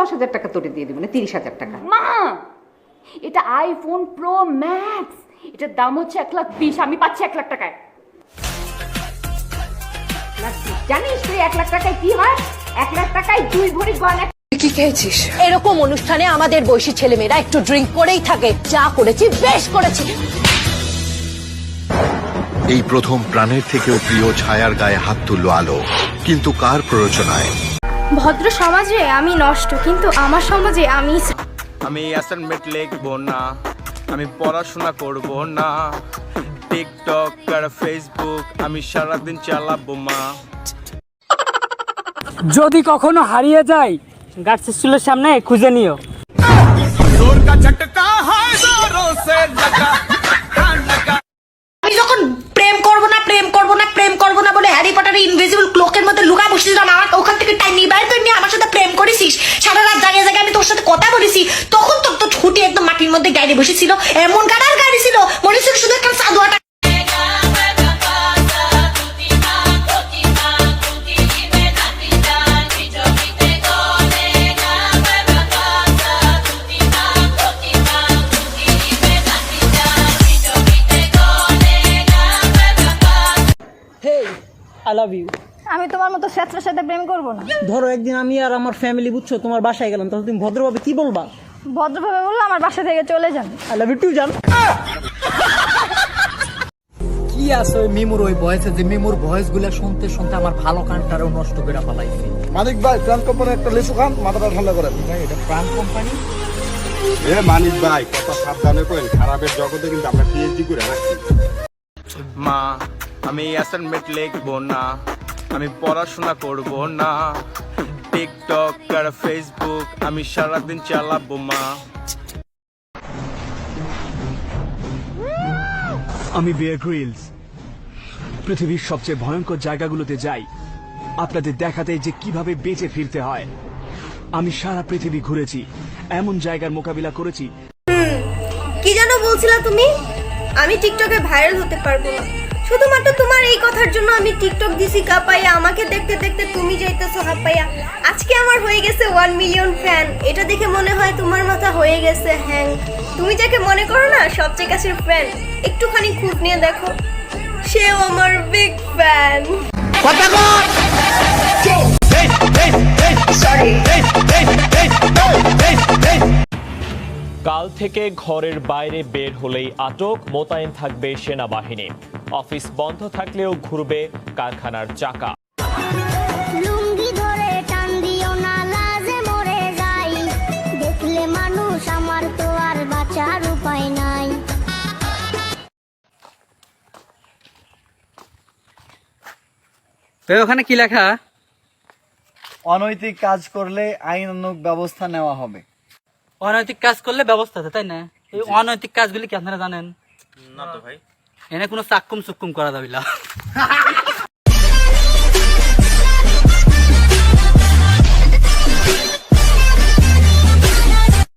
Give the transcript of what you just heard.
দশ হাজার টাকা তোরে দিয়ে দেবো না তিরিশ হাজার টাকা। মা! এটা আইফোন প্রো ম্যাক্স এটার দাম হচ্ছে এক লাখ বিশ আমি পাচ্ছি এক লাখ টাকায়। জানিস তুই এক লাখ টাকায় কি হয়? এক লাখ টাকায় দুই ভরি গয়না এরকম অনুষ্ঠানে আমাদের বয়সী ছেলেমেয়েরা একটু ড্রিঙ্ক করেই থাকে। যা করেছি বেশ করেছি। এই প্রথম প্রাণের থেকেও প্রিয় ছায়ার গায়ে হাত তুলল আলো। কিন্তু কার প্ররোচনায়? ভদ্র সমাজে আমি নষ্ট কিন্তু আমার সমাজে আমি আমি অ্যাসাইনমেন্ট লিখব না আমি পড়াশোনা করব না। টিকটক আর ফেসবুক আমি সারাদিন চালাবো মা। যদি কখনো হারিয়ে যাই গার্ডস স্কুলের সামনে খুঁজে নিও। আমি যখন প্রেম করব না প্রেম করব না প্রেম করব না বলে হ্যারি পটারের ইনভিজিবল মধ্যে লুকা আমার ওখান থেকে টাইম নিয়ে বাইরে নিয়ে আমার সাথে প্রেম করেছিস। সারা রাত জায়গায় জায়গায় আমি তোর সাথে কথা বলেছি। তখন তোর তো ছুটি একদম মাটির মধ্যে গাড়ি বসেছিল। এমন গাড়ার গাড়ি ছিল। মনে ছিল শুধু একটা সাদুয়াটা আই লাভ ইউ আমি তোমার মতো স্বেচ্ছার সাথে প্রেম করব না। ধরো একদিন আমি আর আমার ফ্যামিলি বুঝছ তোমার বাসায় গেলাম তখন তুমি ভদ্রভাবে কি বলবা? ভদ্রভাবে বলল আমার বাসা থেকে চলে যান। আই লাভ ইউ টু জান। কি আছে ওই মিমুর ওই ভয়েসে যে মিমুর ভয়েসগুলা শুনতে শুনতে আমার ভালো কানটারও নষ্ট করে ফেলাইছে? মানিক ভাই প্রাণ কোম্পানির একটা লিচু খান মাথাটা ঠান্ডা করেন। এটা প্রাণ কোম্পানি? এ মানিক ভাই কথা সাবধানে করেন খারাপের জগতে কিন্তু আমরা পিএইচডি করে রাখছি। মা আমি অ্যাসাইনমেন্ট লিখব না। আমি পড়াশোনা করব না। টিকটক আর ফেসবুক আমি সারাদিন চালাবো মা। আমি বিয়ার গ্রিলস পৃথিবীর সবচেয়ে ভয়ঙ্কর জায়গাগুলোতে যাই। আপনাদের দেখাতে যে কীভাবে বেঁচে ফিরতে হয়। আমি সারা পৃথিবী ঘুরেছি এমন জায়গার মোকাবিলা করেছি। কি যেন বলছিলা তুমি? আমি টিকটকে ভাইরাল হতে পারব না। শুধুমাত্র তোমার এই কথার জন্য আমি টিকটক দিছি কাপাইয়া। আমাকে দেখতে দেখতে তুমি যাইতেছো হাপাইয়া। আজকে আমার হয়ে গেছে ওয়ান মিলিয়ন ফ্যান এটা দেখে মনে হয় তোমার মাথা হয়ে গেছে হ্যাং। তুমি যাকে মনে করো না সবচেয়ে কাছের ফ্যান একটুখানি খোঁজ নিয়ে দেখো। সেও আমার বিগ ফ্যান কাল থেকে ঘরের বাইরে বের হলেই আটক মোতায়েন থাকবে সেনাবাহিনী। অফিস বন্ধ থাকলেও ঘুরবে কারখানার চাকা। লুঙ্গি ধরে টান দিও না লাজে মরে যাই। দেখলে মানুষ আমার তো আর বাঁচার উপায় নাই। ওখানে কি লেখা? অনৈতিক কাজ করলে আইনানুগ ব্যবস্থা নেওয়া হবে। অনৈতিক কাজ করলে ব্যবস্থা আছে তাই না? এই অনৈতিক কাজগুলি কি আপনারা জানেন? না তো ভাই। এনে কোনো চাক্কুম চুক্কুম করা যাবে